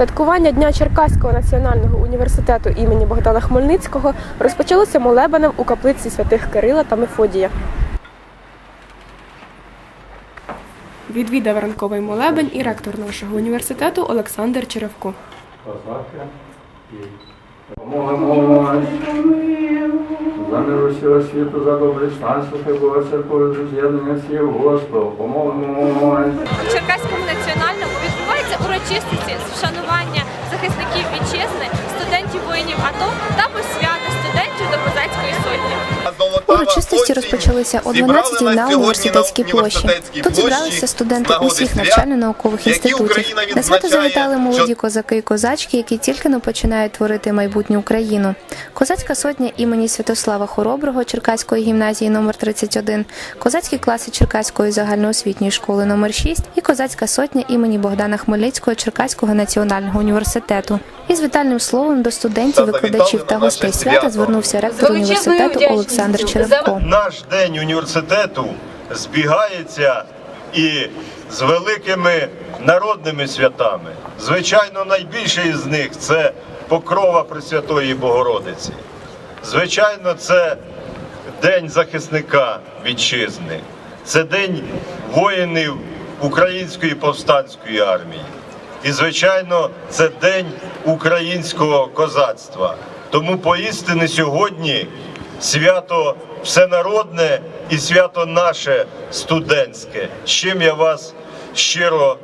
Святкування Дня Черкаського національного університету імені Богдана Хмельницького розпочалося молебенем у каплиці святих Кирила та Мефодія. Відвідав ранковий молебень і ректор нашого університету Олександр Черевко. Помолимось за мир усього світу, за добрий стан святих Бога церкви, з'єднання всіх Господу. Помолимось. У Черкаському національному урочистості з вшанування захисників вітчизни, студентів воїнів АТО та посвята Урочистості розпочалися о 12 на університетській площі. Тут зібралися студенти усіх навчально-наукових інститутів. На свято завітали молоді козаки і козачки, які тільки но починають творити майбутню Україну. Козацька сотня імені Святослава Хороброго Черкаської гімназії номер 31, козацькі класи Черкаської загальноосвітньої школи номер 6 і козацька сотня імені Богдана Хмельницького Черкаського національного університету. Із вітальним словом до студентів, викладачів та гостей свята звернувся ректор університету Олександр Черевко. Наш день університету збігається і з великими народними святами. Звичайно, найбільший з них це покрова Пресвятої Богородиці. Звичайно, це День захисника вітчизни, це день воїнів Української повстанської армії. І, звичайно, це день українського козацтва. Тому поістини сьогодні свято всенародне і свято наше студентське. З чим я вас щиро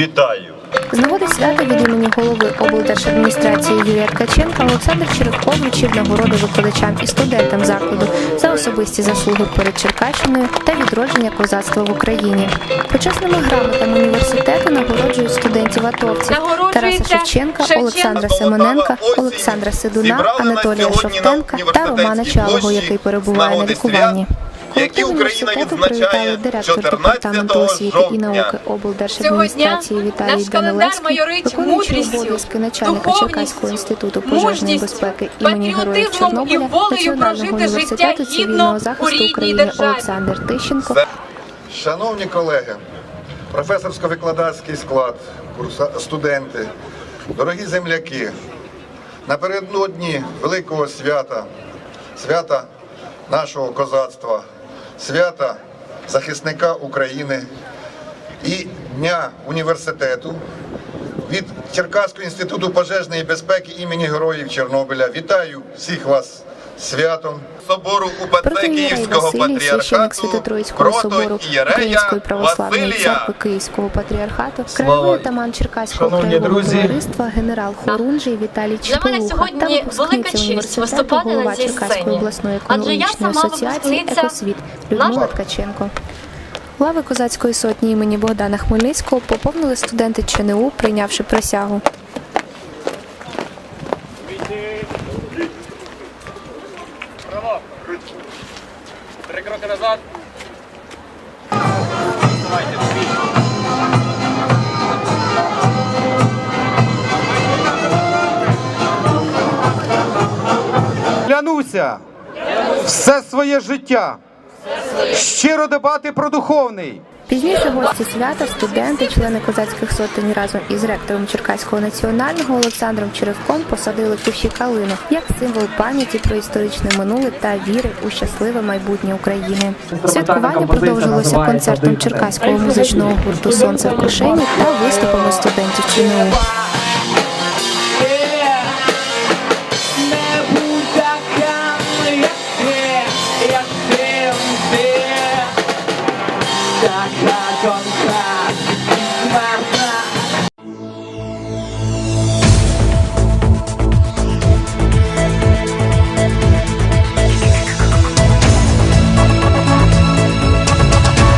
вітаю. З нагоди свята від імені голови облдержадміністрації Юрія Ткаченка Олександр Черевко вручив нагороди викладачам і студентам закладу за особисті заслуги перед Черкащиною та відродження козацтва в Україні. Почесними грамотами університету нагороджують студентів атовців Тараса Шевченка, Олександра Семененка, Олександра Сидуна, Анатолія Шовтенка та Романа Чалого, який перебуває на лікуванні. Які Україна відзначає привітали 14 освіти і науки жовтня. облдержадміністрації Віталій наш календар майорить мудрістю, обов'язки начальника духовністю, інституту пожежної мужністю, безпеки імені Героїв патріотизмом і Чорнобиля волею Національного прожити життя університету гідно цивільного у захисту рідній України державі. Олександр Тищенко. Шановні колеги, професорсько-викладацький склад, курса- студенти, дорогі земляки, напередодні великого свята, свята нашого козацтва, свята захисника України і Дня університету від Черкаського інституту пожежної безпеки імені Героїв Чорнобиля. Вітаю всіх вас святом. Собору УПЦ Київського патріархату, Свято-Троїцького собору Української православної церкви Київського патріархату, краєвий отаман Черкаського Шановні краєвого друзі. товариства, генерал Хорунжий Віталій Чепелуха сьогодні та велика випускниця університету, голова Черкаської обласної економічної асоціації «Екосвіт» Людмила Ткаченко. Лави козацької сотні імені Богдана Хмельницького поповнили студенти ЧНУ, прийнявши присягу. Три назад. Давайте, Клянуся все своє життя щиро дбати про духовний. Пізніше гості свята, студенти, члени козацьких сотень разом із ректором Черкаського національного Олександром Черевком посадили кущі калину як символ пам'яті про історичне минуле та віри у щасливе майбутнє України. Святкування продовжилося концертом черкаського музичного гурту Сонце в кишені та виступами студентів ЧНУ.